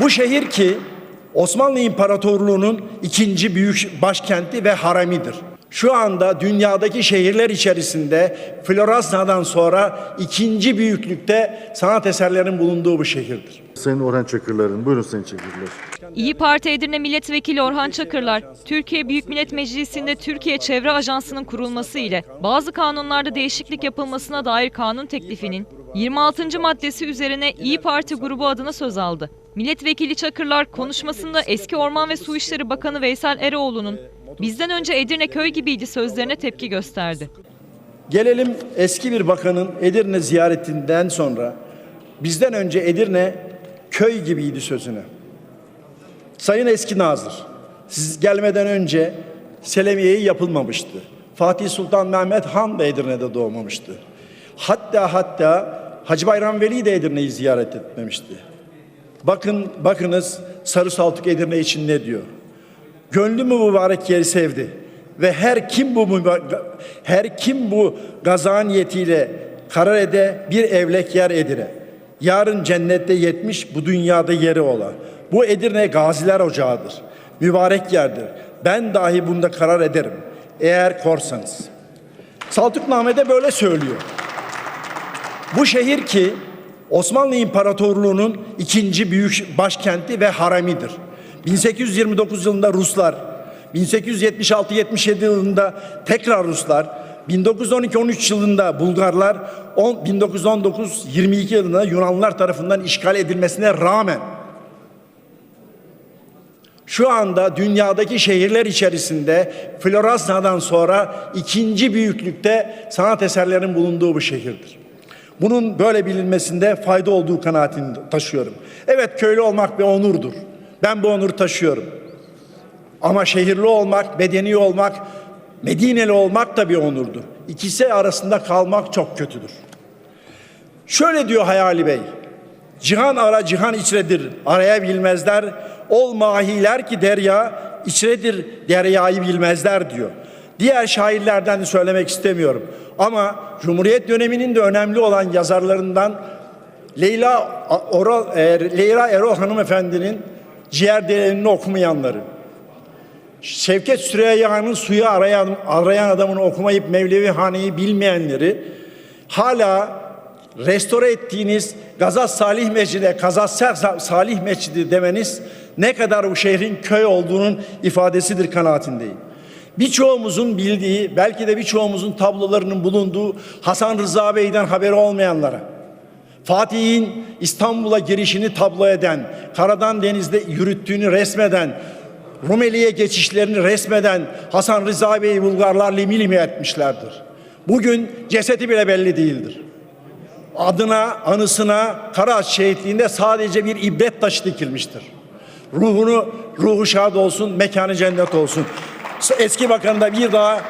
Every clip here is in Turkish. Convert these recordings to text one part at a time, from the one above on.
Bu şehir ki Osmanlı İmparatorluğu'nun ikinci büyük başkenti ve haramidir. Şu anda dünyadaki şehirler içerisinde Floransa'dan sonra ikinci büyüklükte sanat eserlerinin bulunduğu bu şehirdir. Sayın Orhan Çakırlar'ın. Buyurun Sayın Çakırlar. İyi Parti Edirne Milletvekili Orhan Çakırlar, Türkiye Büyük Millet Meclisi'nde Türkiye Çevre Ajansı'nın kurulması ile bazı kanunlarda değişiklik yapılmasına dair kanun teklifinin 26. maddesi üzerine İyi Parti grubu adına söz aldı. Milletvekili Çakırlar konuşmasında eski Orman ve Su İşleri Bakanı Veysel Eroğlu'nun bizden önce Edirne köy gibiydi sözlerine tepki gösterdi. Gelelim eski bir bakanın Edirne ziyaretinden sonra bizden önce Edirne köy gibiydi sözüne. Sayın Eski Nazır, siz gelmeden önce Selemiye'yi yapılmamıştı. Fatih Sultan Mehmet Han da Edirne'de doğmamıştı. Hatta hatta Hacı Bayram Veli de Edirne'yi ziyaret etmemişti. Bakın bakınız Sarı Saltuk Edirne için ne diyor? Gönlü mü mübarek yeri sevdi ve her kim bu her kim bu gazaniyetiyle karar ede bir evlek yer edire. Yarın cennette yetmiş bu dünyada yeri ola. Bu Edirne gaziler ocağıdır. Mübarek yerdir. Ben dahi bunda karar ederim. Eğer korsanız. Saltukname'de böyle söylüyor. Bu şehir ki Osmanlı İmparatorluğu'nun ikinci büyük başkenti ve haramidir. 1829 yılında Ruslar, 1876-77 yılında tekrar Ruslar, 1912-13 yılında Bulgarlar, 1919-22 yılında Yunanlılar tarafından işgal edilmesine rağmen şu anda dünyadaki şehirler içerisinde Floransa'dan sonra ikinci büyüklükte sanat eserlerinin bulunduğu bu şehirdir. Bunun böyle bilinmesinde fayda olduğu kanaatini taşıyorum. Evet köylü olmak bir onurdur. Ben bu onuru taşıyorum. Ama şehirli olmak, bedeni olmak, Medineli olmak da bir onurdur. İkisi arasında kalmak çok kötüdür. Şöyle diyor Hayali Bey. Cihan ara cihan içredir. Araya bilmezler. Ol mahiler ki derya içredir. Deryayı bilmezler diyor. Diğer şairlerden de söylemek istemiyorum. Ama Cumhuriyet döneminin de önemli olan yazarlarından Leyla Oral, e, Leyla Erol hanımefendinin ciğer değerini okumayanları. Şevket Süreyya'nın suyu arayan, arayan adamını okumayıp Mevlevi Hane'yi bilmeyenleri hala restore ettiğiniz Gazas Salih Mescidi, Gazas Salih Mescidi demeniz ne kadar bu şehrin köy olduğunun ifadesidir kanaatindeyim. Birçoğumuzun bildiği, belki de birçoğumuzun tablolarının bulunduğu Hasan Rıza Bey'den haberi olmayanlara, Fatih'in İstanbul'a girişini tablo eden, karadan denizde yürüttüğünü resmeden, Rumeli'ye geçişlerini resmeden Hasan Rıza Bey'i Bulgarlar limi limi etmişlerdir. Bugün cesedi bile belli değildir. Adına, anısına Karaağaç şehitliğinde sadece bir ibret taşı dikilmiştir. Ruhunu, ruhu şad olsun, mekanı cennet olsun. Eski bakanı da bir daha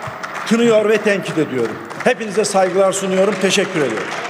kınıyor ve tenkit ediyorum. Hepinize saygılar sunuyorum, teşekkür ediyorum.